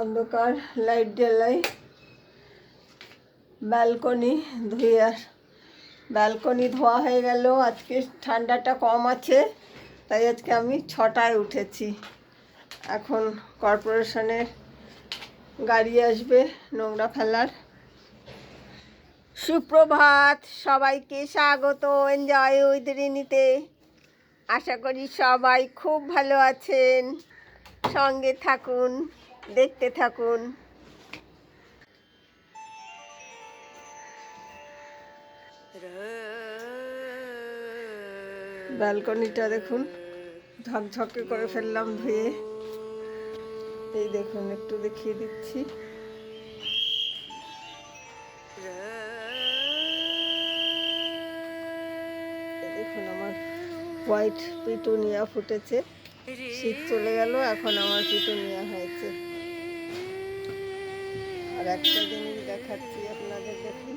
অন্ধকার, লাইট জ্বালাই ব্যালকনি ধুয়ে আস ব্যালকনি ধোয়া হয়ে গেল। আজকে ঠান্ডাটা কম আছে, তাই আজকে আমি ছটায় উঠেছি। এখন কর্পোরেশনের গাড়ি আসবে নোংরা ফেলার। সুপ্রভাত, সবাইকে স্বাগত এনজয় উইথ রিনিতে। আশা করি সবাই খুব ভালো আছেন। সঙ্গে থাকুন। দেখতে থাকুন। ব্যালকনিটা দেখুন, ঝকঝকে করে ফেললাম ধুয়ে। এই দেখুন, একটু দেখিয়ে দিচ্ছি। দেখুন, আমার হোয়াইট পিটুনিয়া ফুটেছে। শীত চলে গেল, এখন আমার পিটুনিয়া হয়েছে। আর একটা জিনিস দেখাচ্ছি আপনাদের দেখুন।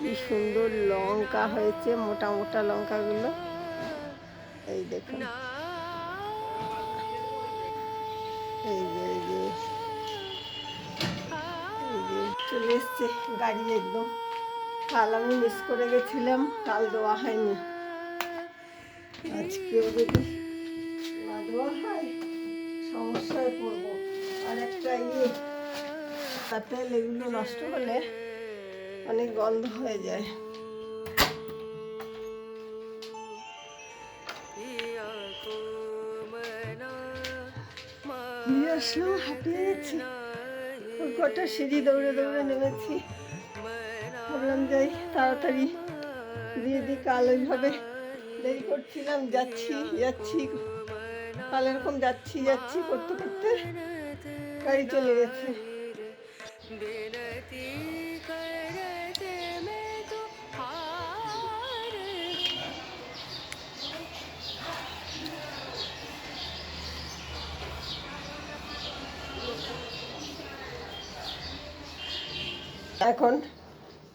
কি সুন্দর লঙ্কা হয়েছে, মোটা মোটা লঙ্কাগুলো। এই দেখুন। এই যে এই যে। এই যে, চলে এসছে গাড়ি একদম। কাল আমি মিস করে গেছিলাম, কাল দেওয়া হয়নি। আজকেও যদি না দেওয়া হয়, সমস্যায় পড়ব। আর একটা ইয়ে তাতে এগুলো নষ্ট হলে অনেক গন্ধ হয়ে যায়। কটা সিঁড়ি দৌড়ে দৌড়ে নেমেছি। তাড়াতাড়ি কাল করছিলাম, যাচ্ছি যাচ্ছি। কাল এরকম যাচ্ছি যাচ্ছি করতে করতে গাড়ি চলে গেছে। এখন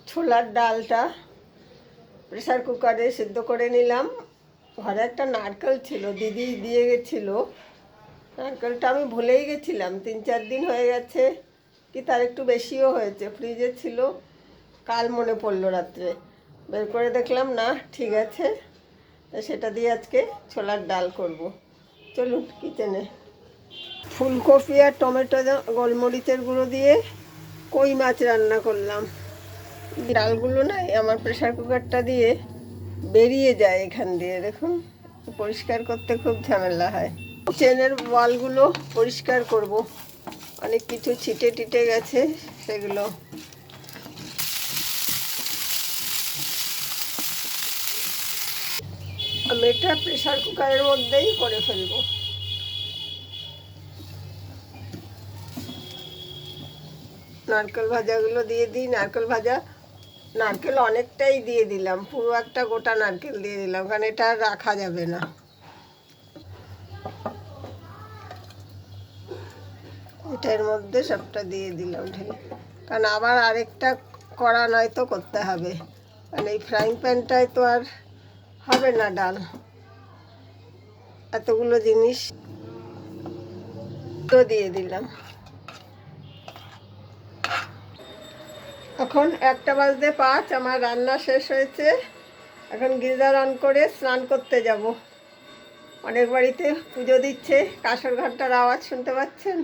ছোলার ডালটা প্রেসার কুকারে সিদ্ধ করে নিলাম। ঘরে একটা নারকেল ছিল, দিদি দিয়ে গেছিল। নারকেলটা আমি ভুলেই গেছিলাম, তিন চার দিন হয়ে গেছে। কি তার একটু বেশিও হয়েছে। ফ্রিজে ছিল, কাল মনে পড়ল রাত্রে। বের করে দেখলাম, না, ঠিক আছে। সেটা দিয়ে আজকে ছোলার ডাল করব। চলুন কিচেনে। ফুলকপি আর টমেটো গোলমরিচের গুঁড়ো দিয়ে কই মাছ রান্না করলাম। ডালগুলো না আমার প্রেসার কুকারটা দিয়ে বেরিয়ে যায় এখান দিয়ে, দেখুন। পরিষ্কার করতে খুব ঝামেলা হয়। চেনের ওয়ালগুলো পরিষ্কার করব। অনেক কিছু ছিটে টিটে গেছে, সেগুলো। আমি এটা প্রেশার কুকারের মধ্যেই করে ফেলব। নারকেল ভাজাগুলো দিয়ে দিই, নারকেল ভাজা, নারকেল অনেকটাই দিয়ে দিলাম, পুরো একটা গোটা নারকেল দিয়ে দিলাম, কারণ এটা রাখা যাবে না। এটার মধ্যে সবটা দিয়ে দিলাম ঢেলে। কারণ আবার আরেকটা কড়া নয়তো করতে হবে। কারণ এই ফ্রাইং প্যানটায় তো আর হবে না ডাল। এতগুলো জিনিস তো দিয়ে দিলাম। এখন একটা বাজতে পাঁচ, আমার রান্না শেষ হয়েছে। এখন গিজার অন করে স্নান করতে যাব। অনেক বাড়িতে পুজো দিচ্ছে। কাঁসর ঘাটটার আওয়াজ শুনতে পাচ্ছেন?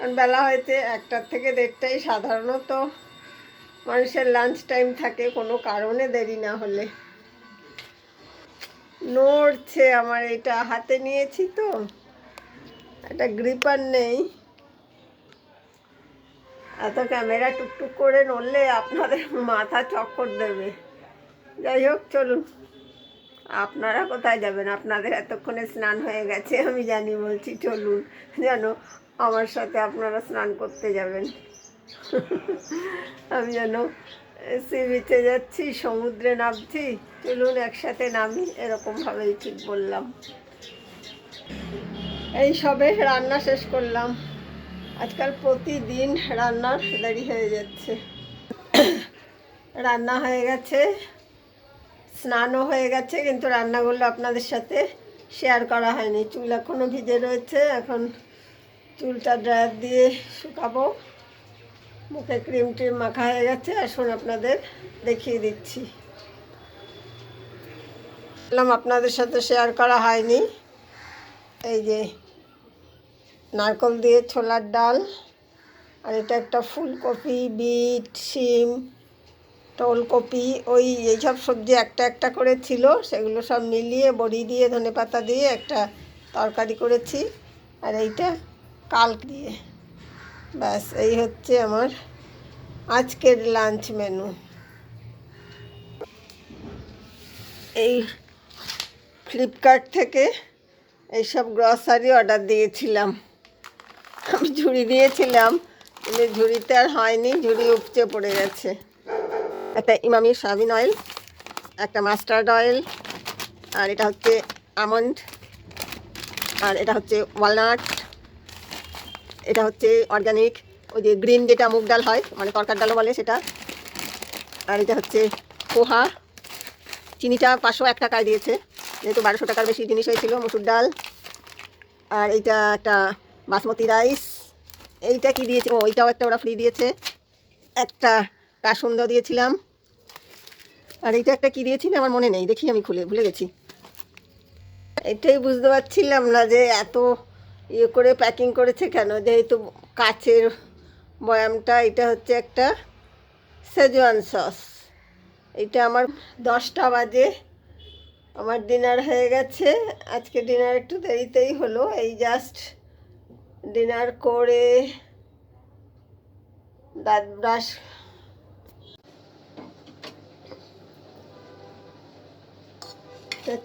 কারণ বেলা হয়েছে একটার থেকে দেড়টাই সাধারণত মানুষের লাঞ্চ টাইম থাকে, কোনো কারণে দেরি না হলে। নড়ছে আমার এটা, হাতে নিয়েছি তো। একটা গ্রিপার নেই। এত ক্যামেরা টুকটুক করে নড়লে আপনাদের মাথা চক্কর দেবে। যাই হোক, চলুন। আপনারা কোথায় যাবেন? আপনাদের এতক্ষণে স্নান হয়ে গেছে, আমি জানি, বলছি চলুন। যেন আমার সাথে আপনারা স্নান করতে যাবেন। আমি যেন সি বিচে যাচ্ছি, সমুদ্রে নামছি, চলুন একসাথে নামি, এরকমভাবেই ঠিক বললাম। এই সবে রান্না শেষ করলাম। আজকাল প্রতিদিন রান্নার দেরি হয়ে যাচ্ছে। রান্না হয়ে গেছে, স্নানও হয়ে গেছে, কিন্তু রান্নাগুলো আপনাদের সাথে শেয়ার করা হয়নি। চুল এখনও ভিজে রয়েছে, এখন চুলটা ড্রায়ার দিয়ে শুকাবো। মুখে ক্রিম ট্রিম মাখা হয়ে গেছে, আসুন আপনাদের দেখিয়ে দিচ্ছি। আপনাদের সাথে শেয়ার করা হয়নি। এই যে নারকল দিয়ে ছোলার ডাল, আর এটা একটা ফুলকপি, বিট, শিম, ওলকপি, ওই এইসব সবজি একটা একটা করে ছিল, সেগুলো সব মিলিয়ে বড়ি দিয়ে ধনে পাতা দিয়ে একটা তরকারি করেছি। আর এইটা কাল দিয়ে। ব্যাস, এই হচ্ছে আমার আজকের লাঞ্চ মেনু। এই ফ্লিপকার্ট থেকে এইসব গ্রসারি অর্ডার দিয়েছিলাম। আমি ঝুড়ি দিয়েছিলাম, কিন্তু ঝুড়িতে আর হয়নি, ঝুড়ি উপচে পড়ে গেছে। একটা ইমামি সয়াবিন অয়েল, একটা মাস্টার্ড অয়েল, আর এটা হচ্ছে আমন্ড, আর এটা হচ্ছে ওয়ালনাট। এটা হচ্ছে অর্গানিক ওই যে গ্রিন যেটা মুগ ডাল হয় মানে তরকার ডালও বলে সেটা। আর এটা হচ্ছে পোহা, চিনিটা পাঁচশো এক টাকায় দিয়েছে, যেহেতু বারোশো টাকার বেশি জিনিস হয়েছিল, মুসুর ডাল। আর এইটা একটা বাসমতি রাইস। এইটা কি দিয়েছে? ও, এইটাও একটা ওরা ফ্রি দিয়েছে। একটা কাসুন্দ দিয়েছিলাম। আর এইটা একটা কি দিয়েছিল? আমার মনে নেই, দেখি আমি খুলে, ভুলে গেছি। এটাই বুঝতে পারছিলাম না যে এত ইয়ে করে প্যাকিং করেছে কেন? যেহেতু কাচের বয়ামটা, এটা হচ্ছে একটা সেজওয়ান সস এটা আমার দশটা বাজে। আমার ডিনার হয়ে গেছে। আজকে ডিনার একটু দেরিতেই হলো। এই জাস্ট ডিনার করে দাঁত ব্রাশ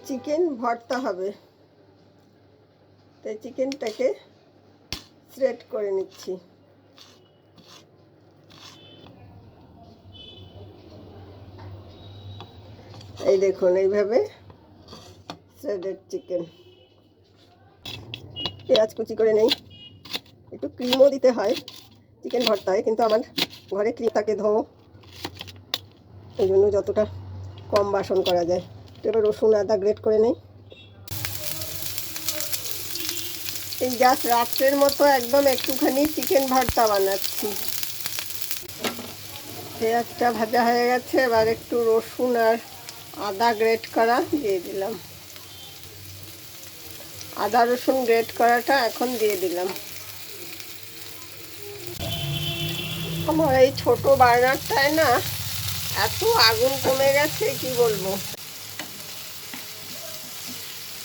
চিকেন ভর্তা হবে। তাই চিকেনটাকে শ্রেড করে নিচ্ছি। এই দেখুন, এইভাবে শ্রেডেড চিকেন পেঁয়াজ কুচি করে নেই। একটু ক্রিমও দিতে হয় চিকেন ভর্তায়, কিন্তু আমার ঘরে ক্রিম থাকে ধো। এই জন্য যতটা কম বাসন করা যায়। তো এবার রসুন আদা গ্রেট করে নেই। এই জাস্ট রাত্রের মতো একদম একটুখানি চিকেন ভর্তা বানাচ্ছি। পেঁয়াজটা ভাজা হয়ে গেছে, এবার একটু রসুন আর আদা গ্রেট করা দিয়ে দিলাম। আদা রসুন গ্রেট করাটা এখন দিয়ে দিলাম। আমার এই ছোট বার্নারটায় না এত আগুন কমে গেছে, কি বলব?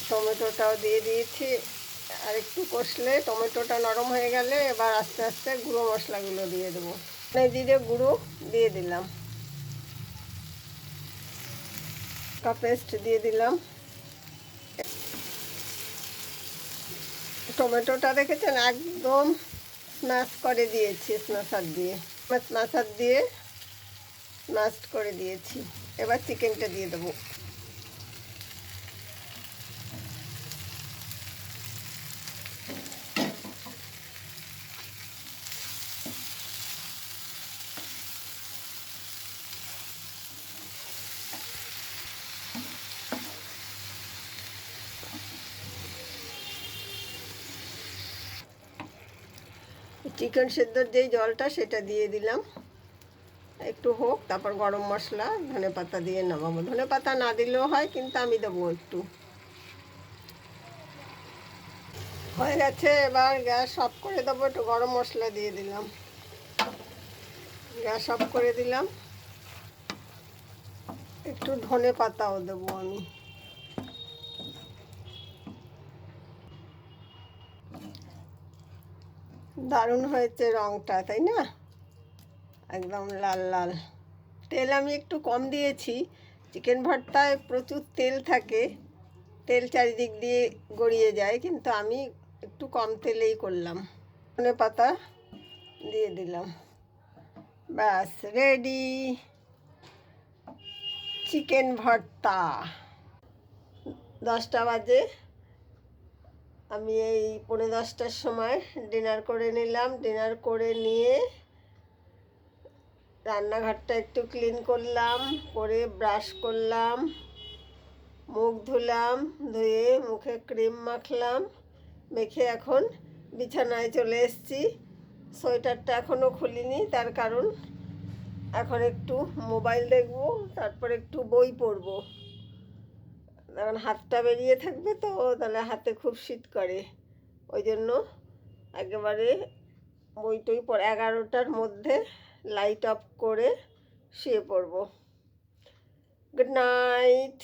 টমেটোটাও দিয়ে দিয়েছি। আর একটু কষলে টমেটোটা নরম হয়ে গেলে এবার আস্তে আস্তে গুঁড়ো মশলাগুলো দিয়ে দেবো। জিরে গুঁড়ো দিয়ে দিলাম। পেস্ট দিয়ে দিলাম। টমেটোটা দেখেছেন? একদম স্ম্যাশ করে দিয়েছি স্ম্যাশার দিয়ে। স্ম্যাশার দিয়ে স্ম্যাশড করে দিয়েছি। এবার চিকেনটা দিয়ে দেবো। চিকেন সেদ্ধর যেই জলটা সেটা দিয়ে দিলাম। একটু হোক, তারপর গরম মশলা, ধনে পাতা দিয়ে নামাবো। ধনে পাতা না দিলেও হয়, কিন্তু আমি দেবো একটু। হয়ে গেছে, এবার গ্যাস অফ করে দেবো, একটু গরম মশলা দিয়ে দিলাম। গ্যাস অফ করে দিলাম। একটু ধনে পাতাও দেবো আমি। দারুণ হয়েছে রঙটা তাই না? একদম লাল লাল। তেল আমি একটু কম দিয়েছি। চিকেন ভর্তায় প্রচুর তেল থাকে। তেল চারিদিক দিয়ে গড়িয়ে যায়, কিন্তু আমি একটু কম তেলেই করলাম। ধনে পাতা দিয়ে দিলাম। ব্যাস, রেডি। চিকেন ভর্তা। দশটা বাজে। আমি এই পৌনে দশটার সময় ডিনার করে নিলাম। ডিনার করে নিয়ে রান্নাঘরটা একটু ক্লিন করলাম, করে ব্রাশ করলাম, মুখ ধুলাম, ধুয়ে মুখে ক্রিম মাখলাম, মেখে এখন বিছানায় চলে এসেছি। সোয়েটারটা এখনও খুলিনি, তার কারণ এখন একটু মোবাইল দেখব, তারপর একটু বই পড়ব। কারণ হাতটা বেরিয়ে থাকবে তো, তাহলে হাতে খুব শীত করে। ওই জন্য একেবারে বই টই পড়ে, এগারোটার মধ্যে লাইট অফ করে শুয়ে পড়ব। Good night